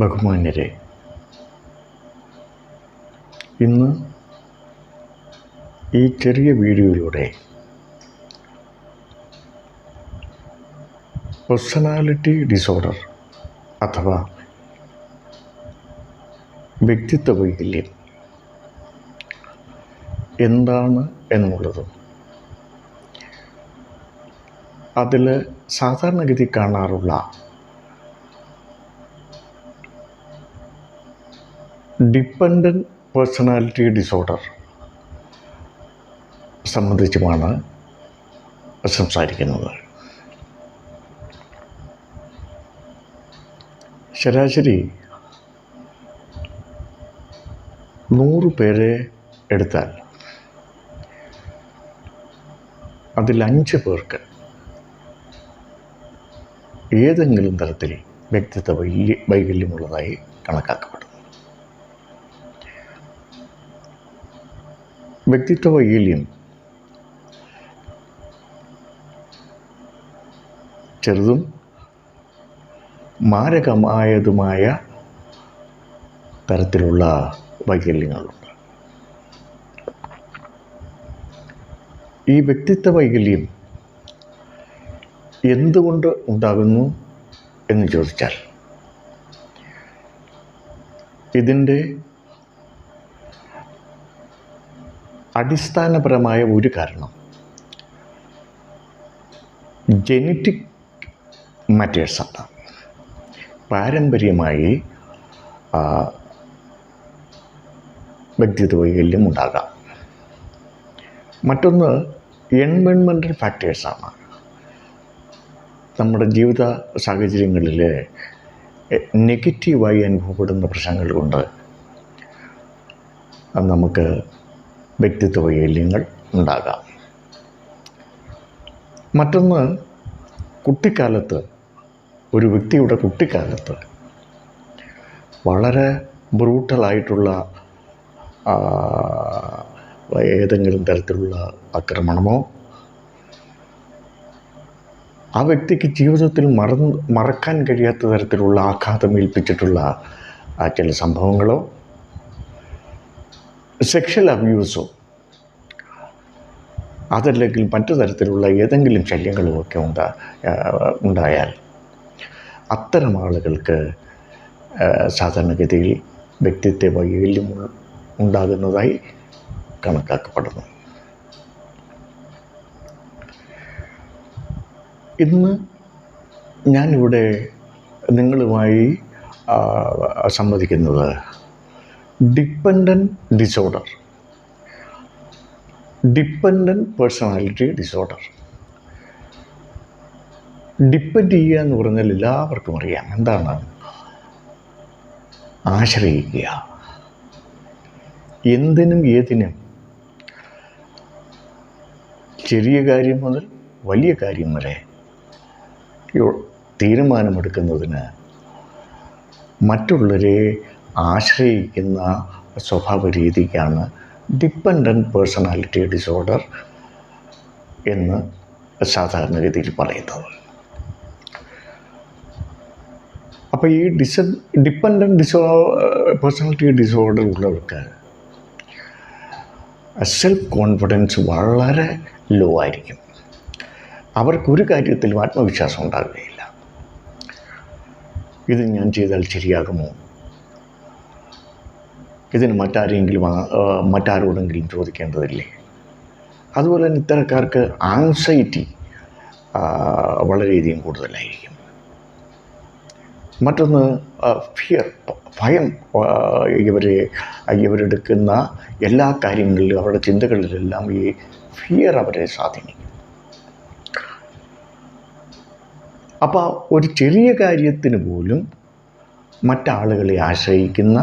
ബഹുമാന്യരെ ഇന്ന് ഈ ചെറിയ വീഡിയോയിലൂടെ പേഴ്സണാലിറ്റി ഡിസോർഡർ അഥവാ വ്യക്തിത്വ വൈകല്യം എന്താണ് എന്നുള്ളതും അതിൽ സാധാരണഗതി കാണാറുള്ള ഡിപ്പെൻഡന്റ് പേഴ്സണാലിറ്റി ഡിസോർഡർ സംബന്ധിച്ചുമാണ് സംസാരിക്കുന്നത്. ശരാശരി നൂറ് പേരെ എടുത്താൽ അതിൽ അഞ്ച് പേർക്ക് ഏതെങ്കിലും തരത്തിൽ വ്യക്തിത്വ വൈകല്യ വൈകല്യമുള്ളതായി കണക്കാക്കപ്പെടുന്നു വ്യക്തിത്വ വൈകല്യം. ചെറുതും മാരകമായതുമായ തരത്തിലുള്ള വൈകല്യങ്ങളുണ്ട്. ഈ വ്യക്തിത്വ വൈകല്യം എന്തുകൊണ്ട് ഉണ്ടാകുന്നു എന്ന് ചോദിച്ചാൽ ഇതിന്റെ അടിസ്ഥാനപരമായ ഒരു കാരണം. ജനറ്റിക് മാറ്റേഴ്സാണ് പാരമ്പര്യമായി വ്യക്തിത്വ വൈകല്യം ഉണ്ടാകാം. മറ്റൊന്ന് എൻവൺമെന്റൽ ഫാക്ടേഴ്സാണ് നമ്മുടെ ജീവിത സാഹചര്യങ്ങളിൽ നെഗറ്റീവായി അനുഭവപ്പെടുന്ന പ്രശ്നങ്ങൾ കൊണ്ട് നമുക്ക് വ്യക്തിത്വ വൈകല്യങ്ങൾ ഉണ്ടാകാം. മറ്റൊന്ന് കുട്ടിക്കാലത്ത് ഒരു വ്യക്തിയുടെ കുട്ടിക്കാലത്ത് വളരെ ബ്രൂട്ടലായിട്ടുള്ള ഏതെങ്കിലും തരത്തിലുള്ള ആക്രമണമോ ആ വ്യക്തിക്ക് ജീവിതത്തിൽ മറന്ന് മറക്കാൻ കഴിയാത്ത തരത്തിലുള്ള ആഘാതം ഏൽപ്പിച്ചിട്ടുള്ള ചില സംഭവങ്ങളോ സെക്ഷൽ അബ്യൂസോ അതല്ലെങ്കിൽ മറ്റു തരത്തിലുള്ള ഏതെങ്കിലും ശല്യങ്ങളും ഒക്കെ ഉണ്ടാ ഉണ്ടായാൽ അത്തരം ആളുകൾക്ക് സാധാരണഗതിയിൽ വ്യക്തിത്വ വൈകല്യം ഉണ്ടാകുന്നതായി കണക്കാക്കപ്പെടുന്നു. ഇന്ന് ഞാനിവിടെ നിങ്ങളുമായി സംവദിക്കുന്നത് dependent disorder dependent personality disorder depend ചെയ്യുക എന്ന് പറഞ്ഞാൽ എല്ലാവർക്കും അറിയാം. എന്താണ്? ആശ്രയിക്കുക. എന്തിനും ഏതിനും ചെറിയ കാര്യം മുതൽ വലിയ കാര്യം വരെ തീരുമാനമെടുക്കുന്നതിന് മറ്റുള്ളവരെ ആശ്രയിക്കുന്ന സ്വഭാവ രീതിക്കാണ് ഡിപ്പെൻഡന്റ് പേഴ്സണാലിറ്റി ഡിസോർഡർ എന്ന് സാധാരണഗതിയിൽ പറയുന്നത്. അപ്പോൾ ഈ dis dependent disor personality disorder ഉള്ളവർക്ക് സെൽഫ് കോൺഫിഡൻസ് വളരെ ലോ ആയിരിക്കും. അവർക്കൊരു കാര്യത്തിലും ആത്മവിശ്വാസം ഉണ്ടാകുകയില്ല. ഇത് ഞാൻ ചെയ്താൽ ശരിയാകുമോ? ഇതിന് മറ്റാരെങ്കിലും മറ്റാരോടെങ്കിലും ചോദിക്കേണ്ടതില്ലേ? അതുപോലെ തന്നെ ഇത്തരക്കാർക്ക് ആങ്സൈറ്റി വളരെയധികം കൂടുതലായിരിക്കും. മറ്റൊന്ന് ഫിയർ ഭയം ഇവരെ ഇവരെടുക്കുന്ന എല്ലാ കാര്യങ്ങളിലും അവരുടെ ചിന്തകളിലെല്ലാം ഈ ഫിയർ അവരെ സ്വാധീനിക്കും. അപ്പോൾ ഒരു ചെറിയ കാര്യത്തിന് പോലും മറ്റാളുകളെ ആശ്രയിക്കുന്ന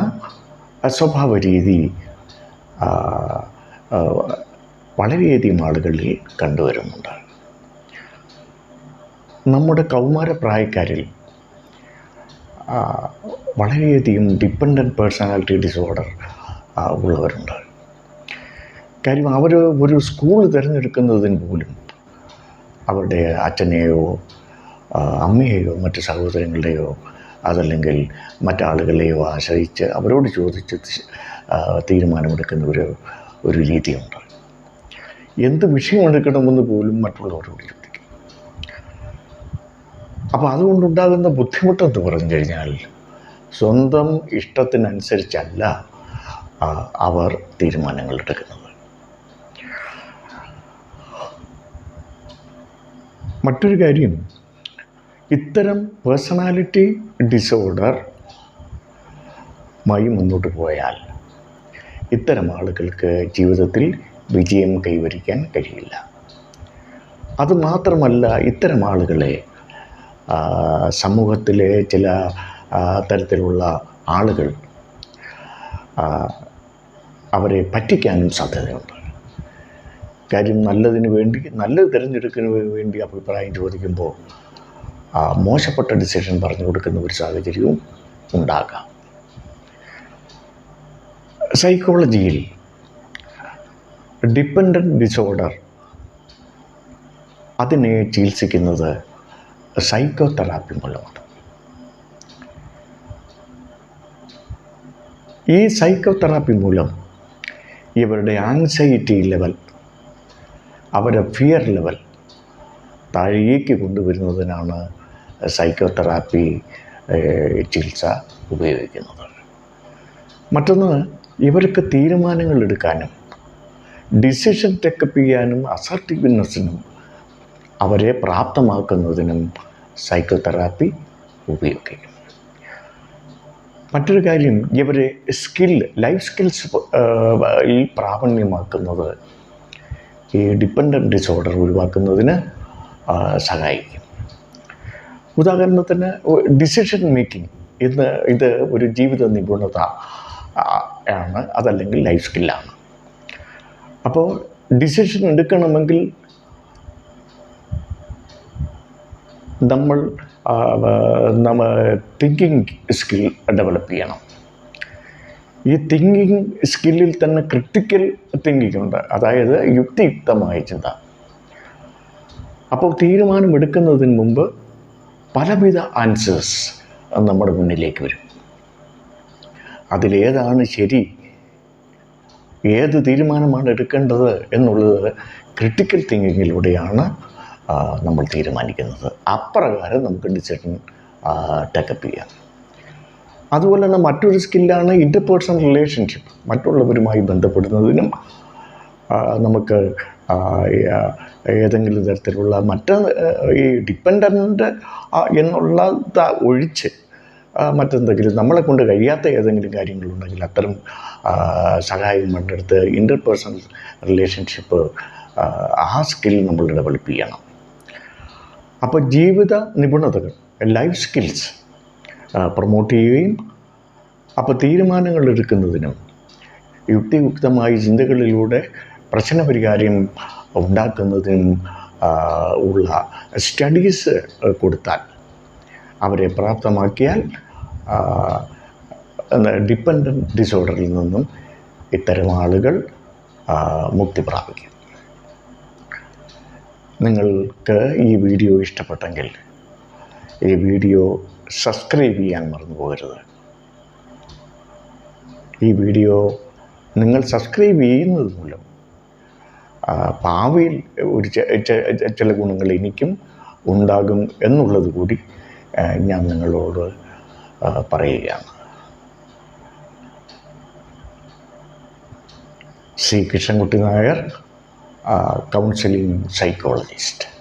സ്വഭാവ രീതി വളരെയധികം ആളുകളിൽ കണ്ടുവരുന്നുണ്ട്. നമ്മുടെ കൗമാര പ്രായക്കാരിൽ വളരെയധികം ഡിപ്പെൻഡന്റ് പേഴ്സണാലിറ്റി ഡിസോർഡർ ഉള്ളവരുണ്ട്. കാര്യം അവർ ഒരു സ്കൂൾ തിരഞ്ഞെടുക്കുന്നതിന് പോലും അവരുടെ അച്ഛനെയോ അമ്മയെയോ മറ്റ് സഹോദരങ്ങളുടെയോ അതല്ലെങ്കിൽ മറ്റാളുകളെയോ ആശ്രയിച്ച് അവരോട് ചോദിച്ച് തീരുമാനമെടുക്കുന്ന ഒരു ഒരു രീതിയുണ്ട്. എന്ത് വിഷയമെടുക്കണമെന്ന് പോലും മറ്റുള്ളവരോട് ചോദിക്കും. അപ്പോൾ അതുകൊണ്ടുണ്ടാകുന്ന ബുദ്ധിമുട്ടെന്ന് പറഞ്ഞു കഴിഞ്ഞാൽ സ്വന്തം ഇഷ്ടത്തിനനുസരിച്ചല്ല അവർ തീരുമാനങ്ങൾ എടുക്കുന്നത്. മറ്റൊരു കാര്യം ഇത്തരം പേഴ്സണാലിറ്റി ഡിസോർഡർ മായി മുന്നോട്ട് പോയാൽ ഇത്തരം ആളുകൾക്ക് ജീവിതത്തിൽ വിജയം കൈവരിക്കാൻ കഴിയില്ല. അതുമാത്രമല്ല ഇത്തരം ആളുകളെ സമൂഹത്തിലെ ചില തരത്തിലുള്ള ആളുകൾ അവരെ പറ്റിക്കാനും സാധ്യതയുണ്ട്. കാര്യം നല്ലതിന് വേണ്ടി നല്ലത് തിരഞ്ഞെടുക്കുന്നതിന് വേണ്ടി അഭിപ്രായം ചോദിക്കുമ്പോൾ മോശപ്പെട്ട ഡിസിഷൻ പറഞ്ഞു കൊടുക്കുന്ന ഒരു സാഹചര്യവും ഉണ്ടാകാം. സൈക്കോളജിയിൽ ഡിപ്പെൻഡന്റ് ഡിസോർഡർ അതിനെ ചികിത്സിക്കുന്നത് സൈക്കോ തെറാപ്പി മൂലമാണ്. ഈ സൈക്കോ തെറാപ്പി മൂലം ഇവരുടെ ആങ്സൈറ്റി ലെവൽ അവരുടെ ഫിയർ ലെവൽ താഴേക്ക് കൊണ്ടുവരുന്നതിനാണ് സൈക്കോതെറാപ്പി ചികിത്സ ഉപയോഗിക്കുന്നത്. മറ്റൊന്ന് ഇവർക്ക് തീരുമാനങ്ങൾ എടുക്കാനും ഡിസിഷൻ ടെക്കപ്പ് ചെയ്യാനും അസർട്ടീവ്നെസ്സിനും അവരെ പ്രാപ്തമാക്കുന്നതിനും സൈക്കോതെറാപ്പി ഉപയോഗിക്കും മറ്റൊരു കാര്യം ഇവരെ സ്കിൽ ലൈഫ് സ്കിൽസ് പ്രാവണ്യമാക്കുന്നത് ഈ ഡിപ്പെൻഡന്റ് ഡിസോർഡർ ഒഴിവാക്കുന്നതിന് സഹായിക്കും. ഉദാഹരണത്തിന് ഡിസിഷൻ മേക്കിംഗ് ഇന്ന് ഇത് ഒരു ജീവിത നിപുണത ആണ്. അതല്ലെങ്കിൽ ലൈഫ് സ്കില്ലാണ് അപ്പോൾ ഡിസിഷൻ എടുക്കണമെങ്കിൽ നമ്മൾ നമ്മ തിങ്കിങ് സ്കിൽ ഡെവലപ്പ് ചെയ്യണം. ഈ തിങ്കിങ് സ്കില്ലിൽ തന്നെ ക്രിട്ടിക്കൽ തിങ്കിങ് ഉണ്ട്. അതായത് യുക്തിയുക്തമായ ചിന്ത. അപ്പോൾ തീരുമാനം എടുക്കുന്നതിന് മുമ്പ് പലവിധ ആൻസേഴ്സ് നമ്മുടെ മുന്നിലേക്ക് വരും. അതിലേതാണ് ശരി? ഏത് തീരുമാനമാണ് എടുക്കേണ്ടത് എന്നുള്ളത് ക്രിട്ടിക്കൽ തിങ്കിങ്ങിലൂടെയാണ് നമ്മൾ തീരുമാനിക്കുന്നത്. അപ്രകാരം നമുക്ക് ഡിസിഷൻ ടേക്കപ്പ് ചെയ്യാം. അതുപോലെ തന്നെ മറ്റൊരു സ്കില്ലാണ് ഇന്റർപേഴ്സണൽ റിലേഷൻഷിപ്പ് മറ്റുള്ളവരുമായി ബന്ധപ്പെടുന്നതിനും നമുക്ക് ഏതെങ്കിലും തരത്തിലുള്ള മറ്റ് ഈ ഡിപ്പെൻഡന്റ് എന്നുള്ള ഒഴിച്ച് മറ്റെന്തെങ്കിലും നമ്മളെ കൊണ്ട് കഴിയാത്ത ഏതെങ്കിലും കാര്യങ്ങളുണ്ടെങ്കിൽ അത്തരം സഹായം കണ്ടെടുത്ത് ഇന്റർപേഴ്സണൽ റിലേഷൻഷിപ്പ് ആ സ്കിൽ നമ്മൾ ഡെവലപ്പ് ചെയ്യണം അപ്പോൾ ജീവിത നിപുണതകൾ ലൈഫ് സ്കിൽസ് പ്രൊമോട്ട് ചെയ്യുകയും അപ്പോൾ തീരുമാനങ്ങൾ എടുക്കുന്നതിനും യുക്തിയുക്തമായ ചിന്തകളിലൂടെ പ്രശ്നപരിഹാരം ഉണ്ടാക്കുന്നതിനും ഉള്ള സ്റ്റഡീസ് കൊടുത്താൽ അവരെ പ്രാപ്തമാക്കിയാൽ ഡിപ്പെൻഡന്റ് ഡിസോർഡറിൽ നിന്നും ഇത്തരം ആളുകൾ മുക്തി പ്രാപിക്കും. നിങ്ങൾക്ക് ഈ വീഡിയോ ഇഷ്ടപ്പെട്ടെങ്കിൽ ഈ വീഡിയോ സബ്സ്ക്രൈബ് ചെയ്യാൻ മറന്നു പോകരുത്. ഈ വീഡിയോ നിങ്ങൾ സബ്സ്ക്രൈബ് ചെയ്യുന്നത് മൂലം ഭാവിയിൽ ഒരു ചില ഗുണങ്ങൾ എനിക്കും ഉണ്ടാകും എന്നുള്ളത് കൂടി ഞാൻ നിങ്ങളോട് പറയുകയാണ്. C Krishnankutty Nair counselling psychologist